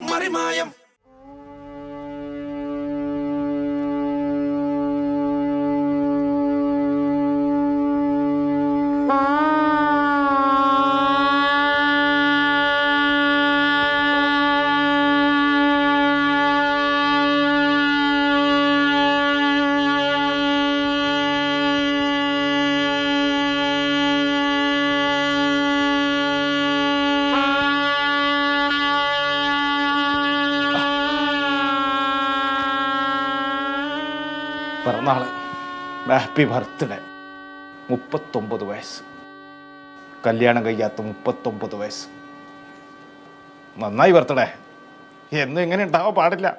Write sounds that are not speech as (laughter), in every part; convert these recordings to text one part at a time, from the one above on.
മറിമായം. പിറന്നാൾ happy birthday മുപ്പത്തൊമ്പത് വയസ്സ്. കല്യാണം കഴിയാത്ത മുപ്പത്തൊമ്പത് വയസ്സ്. നന്നായി ബർത്ത്ഡേ എന്നും ഇങ്ങനെ ഉണ്ടാവാൻ പാടില്ല.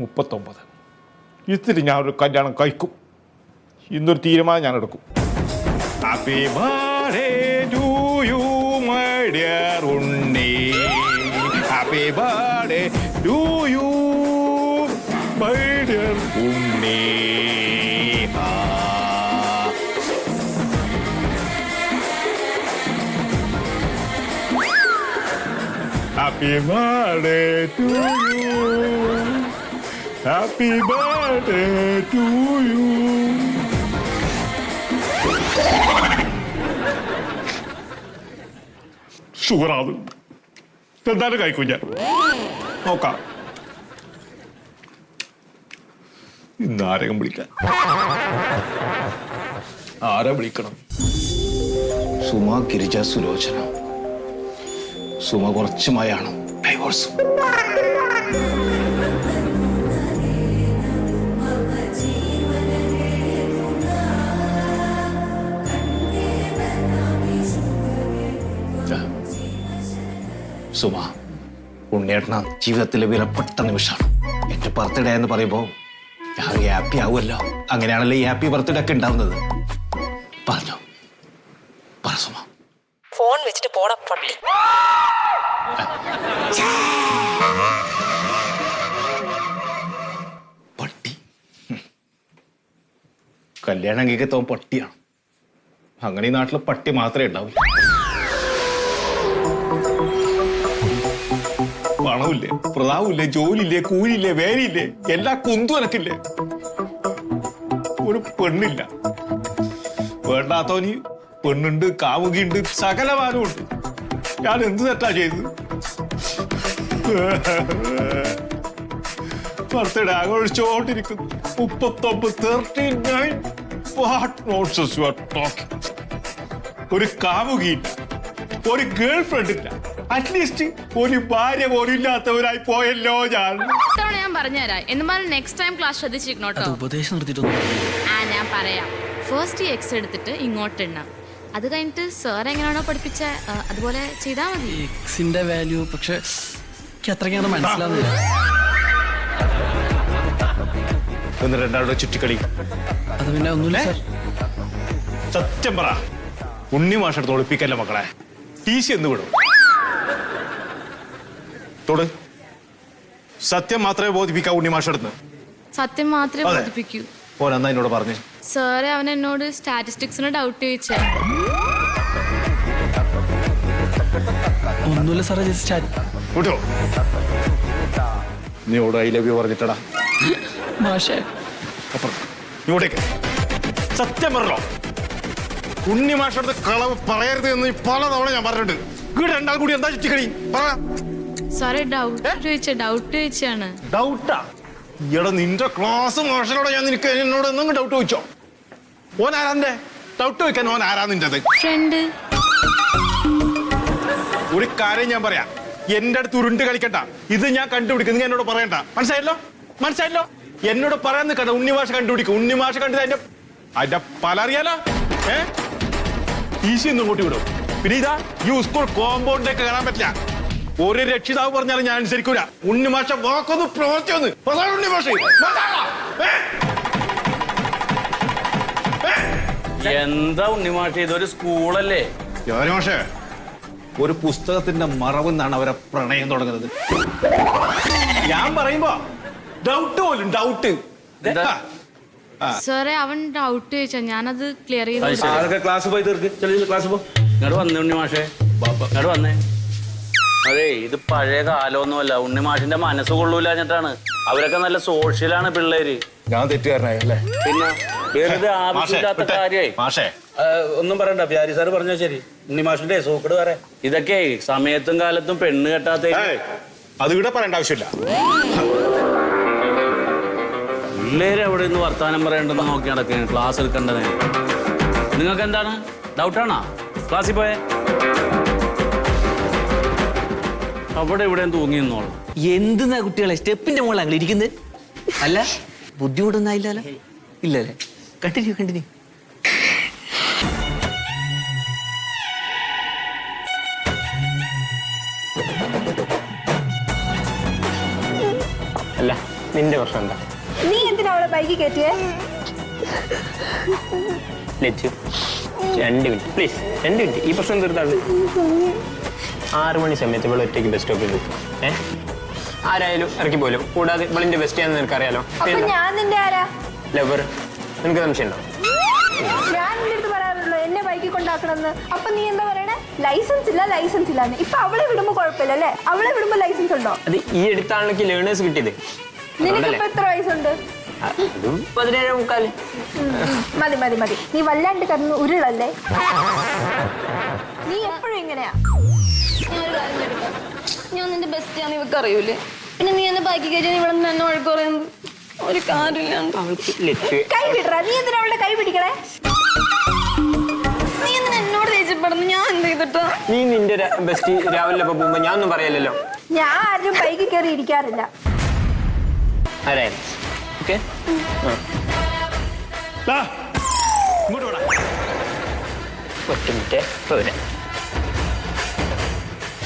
മുപ്പത്തൊമ്പത്. ഇത്തിരി ഞാൻ ഒരു കല്യാണം കഴിക്കും. ഇന്നൊരു തീരുമാനം ഞാൻ എടുക്കും happy birthday to you happy birthday Happy birthday to you. Happy birthday to you. ഷുഗറാണ് എന്തായാലും കഴിക്കും ഞാൻ നോക്കാം ഇന്ന് ആരെയും വിളിക്കാൻ? ആരെ വിളിക്കണം? സുമ ഗിരിജ സുലോചന. സുമ കുറച്ചുമായാണ് ഡൈവോഴ്സ് സുമ ഉണ്ണേട്ടന ജീവിതത്തിലെ വിലപ്പെട്ട നിമിഷമാണ്. എന്റെ ബർത്ത്ഡേ എന്ന് പറയുമ്പോൾ ഹാപ്പി ആവുമല്ലോ. അങ്ങനെയാണല്ലോ ഈ ഹാപ്പി ബർത്ത്ഡേ ഒക്കെ ഉണ്ടാവുന്നത്. പറഞ്ഞോ. പറസുമാ ഫോൺ വെച്ചിട്ട് പോട പട്ടി. പട്ടി. കല്യാണം കേൾക്കത്തോ പട്ടിയാണ്. അങ്ങനെ ഈ നാട്ടിൽ പട്ടി മാത്രമേ ഉണ്ടാവൂ പണമില്ലേ പ്രതാവില്ലേ ജോലിയില്ലേ കൂലിയില്ലേ വേലിയില്ലേ എല്ലാ കുന്തും എനക്കില്ലേ. ഒരു പെണ്ണില്ല. വേണ്ടാത്തവന് പെണ്ണുണ്ട് കാമുകിയുണ്ട് സകലമാനും ഉണ്ട്. ഞാൻ എന്ത് തെറ്റാ ചെയ്ത് ബർത്ത്ഡേ ആഘോഷിച്ചോണ്ടിരിക്കുന്നു മുപ്പത്തൊമ്പത് ഒരു കാമുകിയില്ല. ഒരു ഗേൾ ഫ്രണ്ട് ഇല്ല. അറ്റ്ലീസ്റ്റ് ഒരു ഭാര്യ പോലും ഇല്ലാത്തവരായി പോയല്ലോ ഞാൻ. ഇത്തവണ ഞാൻ പറഞ്ഞുതരാം. എന്നുമാലും നെക്സ്റ്റ് ടൈം ക്ലാസ് ശ്രദ്ധിച്ചിരിക്കണം കേട്ടോ. ഉപദേശം നിർത്തിയിട്ടൊന്നും ആ ഞാൻ പറയാം. ഫസ്റ്റ് ഈ എക്സ് എടുത്തിട്ട് ഇങ്ങോട്ട് എണ്ണാം. അത് കഴിഞ്ഞിട്ട് സാർ എങ്ങനെയാണോ പഠിപ്പിച്ച? അതുപോലെ ചെയ്താൽ മതി. എക്സിന്റെ വാല്യൂ പക്ഷേ എനിക്ക് അത്രയ്ക്കാണ് മനസ്സിലാവുന്നില്ല ഒന്ന് രണ്ടാളുടെ ചുറ്റിക്കളി. അത് പിന്നെ ഒന്നുമില്ല സാർ സത്യം പറ. ഉണ്ണി മാഷെടുത്ത് ഒളിപ്പിക്കല്ലേ മക്കളെ? ടി സി എന്ന് വിടും. തൊട്. സത്യം മാത്രമേ ബോധിപ്പിക്കാവൂ ഉണ്ണി മാഷെടുത്ത് സത്യം മാത്രമേ അതെ. ബോധിപ്പിക്കൂ. ഓൻ എന്നാ എന്നോട് പറഞ്ഞു? സാറ് അവൻ എന്നോട് സ്റ്റാറ്റിസ്റ്റിക്സിന് ഡൗട്ട് ചോദിച്ചേ. ഒന്നുമില്ല സാറേ ജസ്റ്റ് ചാറ്റ് വിട്ടോ നീ ഓട് ഐ ലവ് യു പറഞ്ഞിട്ടടാ. മാഷേ. അപ്പുറം. ഇങ്ങോട്ടേക്ക്. സത്യം പറഞ്ഞോ? ഉണ്ണി മാഷടുത്ത് കളവ് പറയരുത് എന്ന് പല തവണ ഞാൻ പറഞ്ഞിട്ടുണ്ട്. വീട് രണ്ടാൾ കൂടി എന്താ ചുറ്റിക്കളി? പറ. സാറേ ഡൗട്ട് ചോദിച്ച ഡൗട്ട് ചോദിച്ചാണ്. ഡൗട്ടാ? എടാ നിന്റെ ക്ലാസ് മാഷനോട് ഞാൻ നിനക്ക് എന്നോട് എന്തെങ്കിലും ഡൗട്ട് ചോദിച്ചോ? ഓൻ ആരാന്റെ ഡൗട്ട് ചോദിക്കാൻ ഓൻ ആരാ നിന്റത്? ഫ്രണ്ട് ഒരു കാര്യം ഞാൻ പറയാം. എന്റെ അടുത്ത് ഉരുണ്ട് കളിക്കണ്ട. ഇത് ഞാൻ കണ്ടുപിടിക്കും. നിങ്ങൾ എന്നോട് പറയണ്ട. മനസ്സിലായല്ലോ? മനസ്സിലായല്ലോ? എന്നോട് പറയാൻ നിൽക്കണ്ട. ഉണ്ണിമാഷ കണ്ടുപിടിക്കും. ഉണ്ണിമാഷ കണ്ടത് അതിന്റെ അതിന്റെ പല അറിയാലോ ഏ? ഈസി ഒന്നും കൂട്ടി വിടും. പിന്നെ ഇതാ ഈ സ്കൂൾ കോമ്പൗണ്ടിലേക്ക് കയറാൻ പറ്റില്ല. ഒരു രക്ഷിതാവ് പറഞ്ഞാലും ഞാൻ അനുസരിക്കൂല. ഉണ്ണിമാഷ വാക്കൊന്ന് പ്രവർത്തിയൊന്ന് അതാണ് ഉണ്ണിമാഷ എന്താ ഉണ്ണിമാഷ ഇതൊരു സ്കൂളല്ലേ? മാഷേ? ഒരു പുസ്തകത്തിന്റെ മറവ് എന്നാണ് അവരെ പ്രണയം തുടങ്ങുന്നത്. ഞാൻ പറയുമ്പോ ഡൗട്ട് പോലും ഡൗട്ട്? സാറേ അവൻ ഡൗട്ട് ചോദിച്ചാ ഞാനത് ക്ലിയർ ചെയ്തു ക്ലാസ് പോയി തീർക്ക്? ചെറിയ ക്ലാസ് പോ. ഇങ്ങോട്ട് വന്നേ ഉണ്ണിമാഷേ. ഇങ്ങോട്ട് വന്നേ. അതെ ഇത് പഴയ കാലമൊന്നുമല്ല. ഉണ്ണിമാഷിന്റെ മനസ്സ് കൊള്ളൂലാഞ്ഞിട്ടാണ് അവരൊക്കെ നല്ല സോഷ്യലാണ് പിള്ളേര്. ഞാൻ തെറ്റുകാരനായി അല്ലേ പിന്നെ വെറുതെ ആവശ്യമില്ലാത്ത കാര്യായി. കാര്യമായി മാഷേ ഒന്നും പറയണ്ട. പ്യാരി സാർ പറഞ്ഞാ ശരി. ഉണ്ണിമാഷിന്റെ സൂക്കട് വരെ ഇതൊക്കെ സമയത്തും കാലത്തും പെണ്ണ് കെട്ടാത്ത അത് ഇവിടെ പറയേണ്ട ആവശ്യമില്ല. പിള്ളേര് എവിടെ നിന്ന് വർത്താനം പറയണ്ടെന്ന് നോക്കി നടക്കുകയാണ്. ക്ലാസ് എടുക്കേണ്ടത്. നിങ്ങൾക്ക് എന്താണ് ഡൗട്ടാണോ ക്ലാസ്സിൽ പോയേ? അവിടെ ഇവിടെയും തൂങ്ങി നിന്നോളൂ. എന്തിനാ കുട്ടികളെ? സ്റ്റെപ്പിന്റെ മുകളിൽ അങ്ങനെ ഇരിക്കുന്നത് അല്ല ബുദ്ധിമുട്ടൊന്നും ആയില്ലല്ലോ. ഇല്ലല്ലേ? Continue continue. അല്ല നിന്റെ പ്രശ്നം എന്താ? നീ എന്തിനാ അവളെ ബൈക്ക് കയറ്റിയേ? ലച്ചു രണ്ട് മിനിറ്റ് പ്ലീസ് രണ്ട് മിനിറ്റ് ഈ പ്രശ്നം തീർത്താണ് ആറ് മണി സമയത്ത് ഇവിടെ ഒറ്റയ്ക്ക് ബസ് സ്റ്റോപ്പിൽ നിൽക്കും. ഏ? ആരായാലും ഇറക്കി പോലും. കൂടാതെ ഇവളിന്റെ ബെസ്റ്റ് ആണെന്ന് നിനക്കറിയാലോ? അപ്പൊ ഞാൻ നിന്റെ ആരാ? ലവർ നിനക്ക് സംശയം ഉണ്ടോ ഞാൻ നിന്റെ അടുത്ത് പറയാറുള്ളൂ എന്നെ ബൈക്കിൽ കൊണ്ടാക്കണമെന്ന്. അപ്പൊ നീ എന്താ പറയണേ? ലൈസൻസ് ഇല്ല ലൈസൻസ് ഇല്ലാന്ന് ഇപ്പൊ അവളെ വിടുമ്പോ കുഴപ്പമില്ല അല്ലേ? അവളെ വിടുമ്പോ ലൈസൻസ് ഉണ്ടോ? അത് ഈ അടുത്താണെങ്കിൽ ലേണേഴ്സ് കിട്ടിയത്. നിനക്ക്? ഇപ്പൊ എത്ര വയസ്സുണ്ട്? അതും പതിനേഴ് മുക്കാൽ. മതി മതി മതി. നീ വല്ലാണ്ട് കടന്ന് ഉരുളല്ലേ? (laughs) നീ എപ്പോഴും ഇങ്ങനെയാ? ഞാൻ നിന്റെ ബെസ്റ്റ് ആണെന്ന് ഇവക്ക് അറിയൂലേ? പിന്നെ നീ എന്നെ ബാക്കി കയറ്റി ഇവിടെ നിന്ന് എന്നെ വഴക്ക് പറയുന്നത് ഒരു കാര്യമില്ലാണ്ട്. അവൾക്ക് കൈ വിടറാ നീ എന്തിനാ അവളുടെ കൈ പിടിക്കണേ? നീ എന്തിനാ എന്നോട് ദേഷ്യപ്പെടുന്നു? ഞാൻ എന്ത് ചെയ്തിട്ടാ? നീ നിന്റെ ബെസ്റ്റ് രാവിലെ പോകുമ്പോ ഞാൻ ഒന്നും പറയല്ലോ ഞാൻ ആരും ബൈക്കിൽ കയറി ഇരിക്കാറില്ല. ആരായാലും ഓക്കെ. ഒറ്റ മിനിറ്റ്. പോരാ.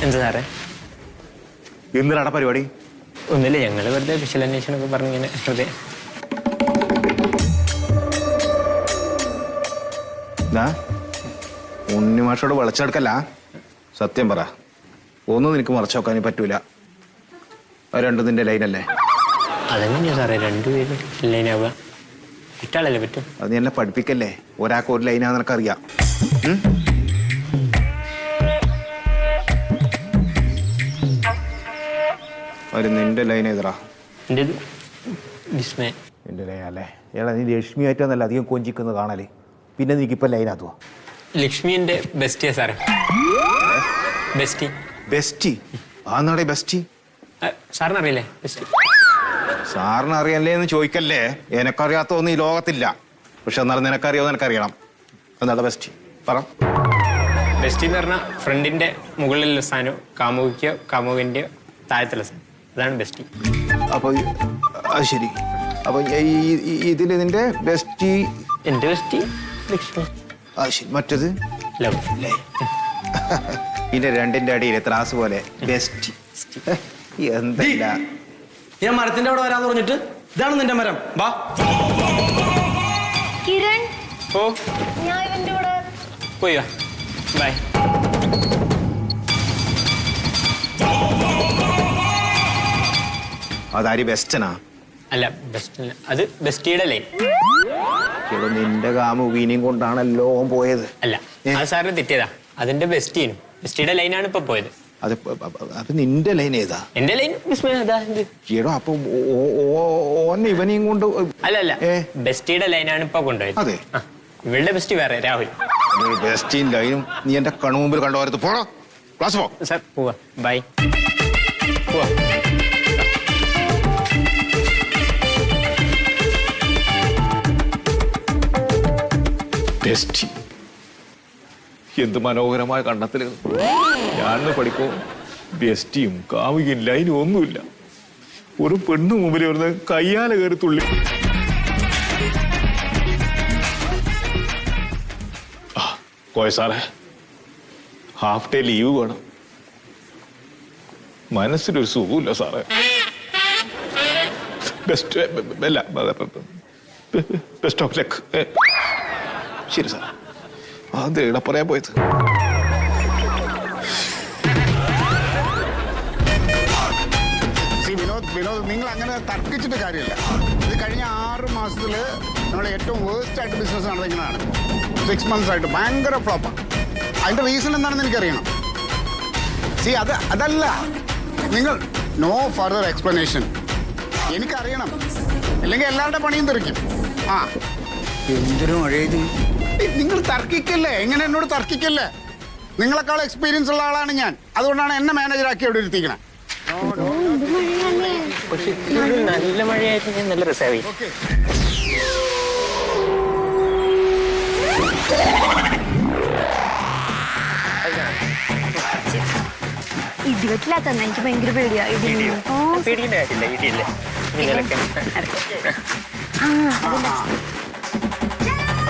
എന്താ സാറേ? എന്തിനാടാ പരിപാടി? ഒന്നുമില്ല ഞങ്ങൾ വെറുതെ ഒക്കെ അന്വേഷണമൊക്കെ പറഞ്ഞിങ്ങനെ വെറുതെ. ഉണ്ണിമാഷോട് വിളച്ചെടുക്കല്ല. സത്യം പറ ഒന്നും നിനക്ക് മറച്ചു നോക്കാൻ പറ്റൂല. രണ്ടും നിന്റെ ലൈനല്ലേ അതെങ്ങനെയാ സാറേ രണ്ടുപേരും ലൈനാവുക ഇട്ടാളല്ലേ പറ്റും? അത് നീ എന്നെ പഠിപ്പിക്കല്ലേ? ഒരാൾക്ക് ഒരു ലൈനാന്ന് നിനക്കറിയാം. ഒരു നിന്റെ ലൈൻ ഏതാ എന്റെ ഇത് വിസ്മയ. നിന്റെ ലൈൻ അല്ലേ? ഏടാ നീ ലക്ഷ്മിയായിട്ടൊന്നല്ല അധികം കൊഞ്ചിക്കുന്നത് കാണൽ. പിന്നെ നിനക്കിപ്പോൾ ലൈനാത്തുവാ ലക്ഷ്മിന്റെ ബെസ്റ്റിയാ സാറേ. ബെസ്റ്റി ബെസ്റ്റി ആന്നാടെ ബെസ്റ്റി സാറിനറിയില്ലേ? ബെസ്റ്റി ബെസ്റ്റ് സാറിന് അറിയല്ലേ എന്ന് ചോദിക്കല്ലേ? എനക്കറിയാത്തൊന്നും ഈ ലോകത്തില്ല. പക്ഷെ എന്നാലും നിനക്കറിയോ നിനക്കറിയണം. എന്നാടാ ബെസ്റ്റി പറ. ബെസ്റ്റി എന്ന് പറഞ്ഞാൽ ഫ്രണ്ടിന്റെ മുകളിലുള്ള സാധനം. കാമുകിക്കോ കാമുകിന്റെയോ താഴത്തുള്ള സാധനം. അതാണ് ബെസ്റ്റി. അപ്പോൾ അത് ശരി. അപ്പോൾ ഇതിൽ നിന്റെ ബെസ്റ്റി എന്റെ ബെസ്റ്റി ലക്ഷ്മി. അത് ശരി. മറ്റത്? ലവ്. അല്ലേ ഇതിന്റെ രണ്ടിന്റെ അടിയിൽ ത്രാസ് പോലെ ബെസ്റ്റി. എന്തല്ല? ഞാൻ മരത്തിന്റെ അവിടെ വരാന്ന് പറഞ്ഞിട്ട് ഇതാണ് നിന്റെ മരം. വാ. കിരൺ. ഓ. ഞാൻ ഇവന്റെ കൂടെ പോയി ബൈ അതാര് ബെസ്റ്റനാ? അല്ല ബെസ്റ്റ് അത് ബെസ്റ്റിയുടെ ലൈൻ ചേട്ടോ നിന്റെ കാമുകീനെയും കൊണ്ടാണല്ലോ ഓൻ പോയത്. അല്ല? അത് സാറിന് തെറ്റിയതാ. അതിന്റെ ബെസ്റ്റീനും ബെസ്റ്റിയുടെ ലൈനാണ് ഇപ്പൊ പോയത്. അത് അത് നിന്റെ ലൈൻ ഏതാ? എന്റെ ലൈൻ ചേട്ടോ അപ്പൊ ഓൻ ഇവനെയും കൊണ്ട് അല്ല അല്ല. ബെസ്റ്റിയുടെ ലൈനാണ് ഇപ്പൊ കൊണ്ടുപോയത്. അതെ. ഇവളുടെ ബെസ്റ്റ് വേറെ രാഹുൽ. ബെസ്റ്റിൻ ലൈനും നീ എന്റെ കണ്ണുമുമ്പിൽ കണ്ടോ പോണോ ക്ലാസ് പോ. സാർ പോവാ. ബൈ ബെസ്റ്റ് എന്ത് മനോഹരമായ കണ്ടെത്തൽ ഞാൻ പഠിക്കോ. ബെസ്റ്റിയും കാമുകയും ലൈനും ഒന്നുമില്ല. ഒരു പെണ്ണു മുമ്പിൽ വരുന്ന കയ്യാല കയറി തുള്ളി. കോയ ഹാഫ് ഡേ ലീവ് വേണം. മനസ്സിനൊരു സുഖമില്ല സാറേ. ബെസ്റ്റ് ബെസ്റ്റ് ഓഫ് ലക്ക് ശരി സാർ. അത് ഇവിടെ പറയാൻ പോയത്? വിനോദ് വിനോദ് നിങ്ങൾ അങ്ങനെ തർക്കിച്ചിട്ട് കാര്യമില്ല. ഇത് കഴിഞ്ഞ ആറ് മാസത്തിൽ നമ്മൾ ഏറ്റവും വേസ്റ്റ് ആയിട്ട് ബിസിനസ് നടന്നിങ്ങനെയാണ് സിക്സ് മന്ത്സ് ആയിട്ട് ഭയങ്കര ഫ്ലോപ്പാണ് അതിന്റെ റീസൺ എന്താണെന്ന് എനിക്കറിയണം. സി അത് അതല്ല. നിങ്ങൾ നോ ഫർദർ എക്സ്പ്ലനേഷൻ എനിക്കറിയണം. അല്ലെങ്കിൽ എല്ലാവരുടെ പണിയും തെറിക്കും. ആ എന്തൊരു മഴ നിങ്ങൾ തർക്കിക്കല്ലേ എങ്ങനെ എന്നോട് തർക്കിക്കല്ലേ നിങ്ങളെക്കാൾ എക്സ്പീരിയൻസ് ഉള്ള ആളാണ് ഞാൻ അതുകൊണ്ടാണ് എന്നെ മാനേജറാക്കി അവിടെ ഇരുത്തിക്കണേ പക്ഷെ നല്ല മഴയായിട്ട് ഞാൻ നല്ല രസമായി എനിക്ക് ഭയങ്കര പേടിയാ ഇടിയില്ല പേടിയില്ല ഇടിയില്ല നിങ്ങളൊക്കെ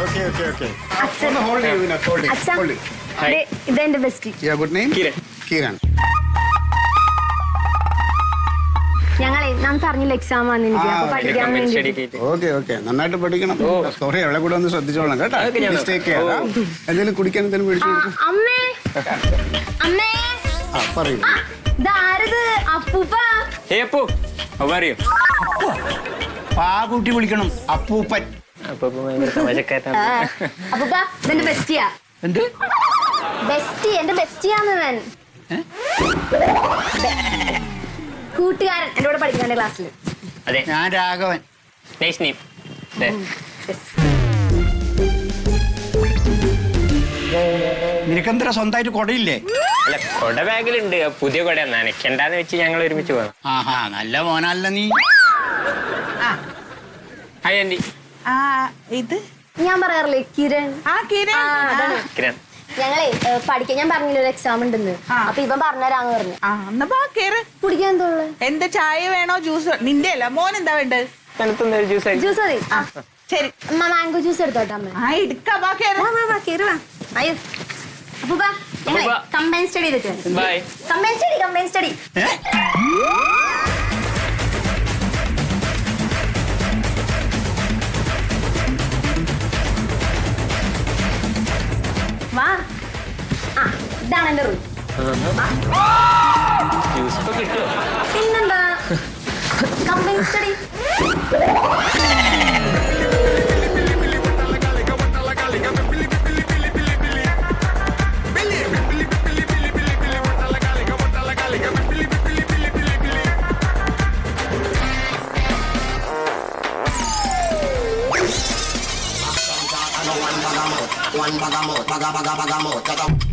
ഓക്കെ ഓക്കെ ഓക്കെ അച്ഛൻ. ഹോൾഡ് ചെയ്യൂ ഹോൾഡ് അച്ഛാ ഹോൾഡ് Hi. ദേ, ഇതെന്റെ best. Yeah good name Kiran. Kiran ഞങ്ങളെ നാം പറഞ്ഞില്ല എക്സാം ആണ് അപ്പൊ പഠിക്കാൻ വേണ്ടി സ്റ്റഡി ഓക്കെ ഓക്കെ നന്നായിട്ട് പഠിക്കണം. സോറി അവളെ കൂടെ ഒന്ന് ശ്രദ്ധിച്ചോളാം കേട്ടോ. അതൊക്കെ ഞാൻ മിസ്റ്റേക്ക് ചെയ്യാം എന്തെങ്കിലും കുടിക്കാൻ എന്തെങ്കിലും മേടിച്ചു കൊടുക്കും. അമ്മേ. അമ്മേ. ആ പറയൂ. ആ, ഇതാരത്? അപ്പൂപ്പ. ഹേ അപ്പു അറിയോ ആ കുട്ടി വിളിക്കണം അപ്പൂപ്പൻ. അപ്പൂപ്പ ഇതെന്റെ ബെസ്റ്റിയാ എന്ത്? ബെസ്റ്റി എന്റെ ബെസ്റ്റിയാന്ന് ഞാൻ കൂട്ടുകാരൻ എന്റെ കൂടെ പഠിക്കുന്ന ക്ലാസ്സിൽ അതെ. ഞാൻ രാഘവൻ. നിനക്കെന്തര സ്വന്തമായിട്ട് കൊടയില്ലേ? അല്ല കൊട ബാഗിലുണ്ട്. പുതിയ കൊട നനയ്ക്കണ്ടെന്ന് വെച്ച് ഞങ്ങൾ ഒരുമിച്ച് പോകാം ആഹാ നല്ല മോനല്ല നീ. ഹായ് ആന്റി ആ ഇത്? ഞാൻ പറയാറില്ലേ കിരൺ? ആ കിരൺ. ആ, അതാണ്. കിരൺ. ഞങ്ങളെ ഏ, പഠിക്കാൻ ഞാൻ പറഞ്ഞില്ല ഒരു എക്സാം ഉണ്ടെന്ന്. അപ്പൊ ഇവൻ പറഞ്ഞുതരാന്ന് പറഞ്ഞു. ആ എന്നാ ബാ കേറ്. കുടിക്കാൻ എന്തോൾ എന്ത് ചായ വേണോ ജ്യൂസ് നിന്റെ അല്ല മോൻ എന്താ വേണ്ടത് തണുത്തുന്ന ഒരു ജ്യൂസ് ആയി ജ്യൂസ് മതി. ആ ശരി. അമ്മ മാംഗോ ജ്യൂസ് എടുത്തോട്ടെ അമ്മ. ആ എടുക്ക കേറ്. വാ വാ വാ കേറി വാ. അയ്യോ. അപ്പൊ ഞങ്ങളെ അപ്പൂപ്പ. കമ്പൈൻ സ്റ്റഡി ചെയ്തിട്ട് bye combine study combine study വാ. ആ ഇതാണ് എന്റെ റൂം പിന്നെന്താ? (laughs) Company study One bag of mouth, bag of bag a bag of.